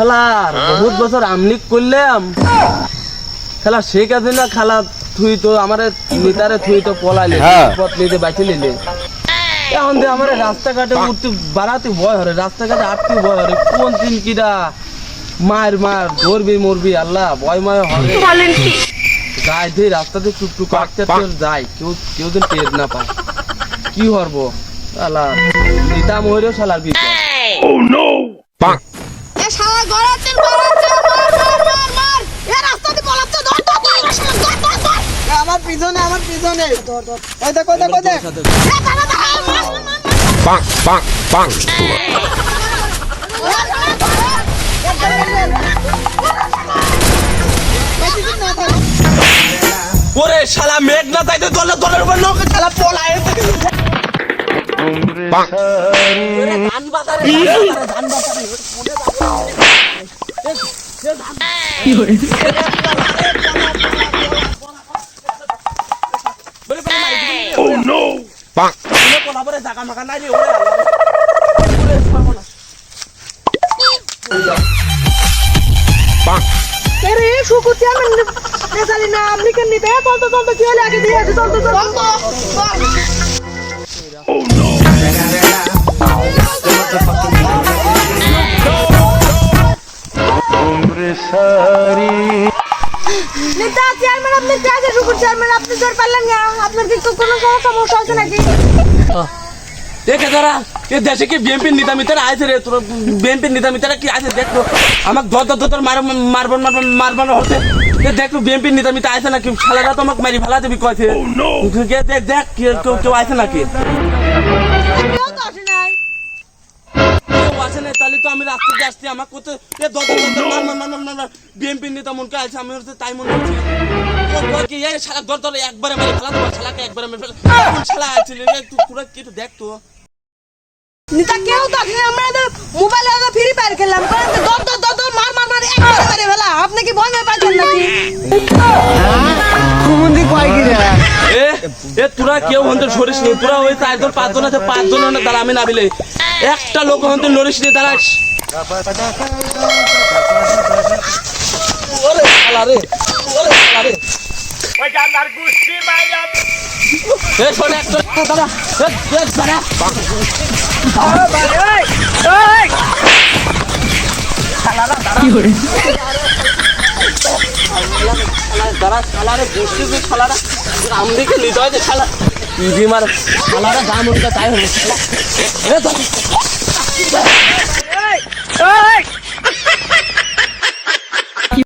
শালার বহুত বছর আমলিক করলাম। খেলা সে কাজে না খালা তুই তো আমার নেতারে থুই তো পলাইলে হ্যাঁ। পথ নিতে নিলে। এখন দিয়ে আমার রাস্তাঘাটে উঠতে বাড়াতে ভয় হরে রাস্তাঘাটে আটতে ভয় হরে কোন দিন কিরা মার মার ধরবি মরবি আল্লাহ ভয় ময় হবে যাই ধে রাস্তাতে টুকটুক কাটতে তোর যাই। কেউ কেউ দিন টের না পায়। কি হরব? আল্লাহ নিতা ময়ূরেও শালার বিপদ। এ শালা গড়াচ্ছেন আমার পিছনে আমার পিছনে। ওই দেখ দেখ ওরে শালা মেঘ না তাইতে দলে দলের উপর নৌকা শালা পলায় আরে শুকুর চেয়ারম্যান নেসালি না আপনি কেন নিতে চলতে চলতে কি হলে? আগে দিয়ে আছে চলতে চলতে নেতা চেয়ারম্যান আপনি চেয়ারম্যান আপনি ধর পারলেন না। আপনার কি কোনো সমস্যা আছে নাকি? দেখে যারা এ দেশে কি বিএনপির নেতা মিতারা আছে রে? তোর বিএনপির নেতা মিতারা কি আছে? দেখো আমাকে দর দর দর মার মারবন মারবন মারবন হচ্ছে। এ দেখো বিএনপির নেতা মিতা আছে নাকি? শালারা তো আমাকে মারি ফেলা দেবি কয়েছে দেখ দেখ কেউ কেউ আছে নাকি? আমি রাস্তা দিয়ে আসছি আমাকে কোথায় এ দর দর দর মার মার মার মার মার মার। বিএনপির নেতা মনকে আছে আমি হচ্ছে তাই মনে হচ্ছে শালা দর দর একবারে মারি ফেলা দেবো শালাকে একবারে মেরে ফেলা। শালা আছে রে? তুই পুরো কি একটু দেখ তো। নেতা কেউ নাই আমরা তো মোবাইলে তো ফ্রি ফায়ার খেললাম। কারণ দর দর দর দর মার মার মার একবারে মেরে ফেলা। আপনি কি ভয় পাচ্ছেন নাকি? এ এ তোরা কেউ হন্তে সরিস নি তোরা ওই চারজন পাঁচজন আছে পাঁচজন না তারা আমি নাবিলে। একটা লোক হন্তে নড়িস নি তারা ওরে শালা রে ওরে শালা রে। এ শোন একটা দাদা এ এ দাদা দাঁড়া শালারে বসছিস যে শালারা। আমদিকে নিতে হয় যে শালা। ইজি মার শালারা দাম উঠতে তাই হবে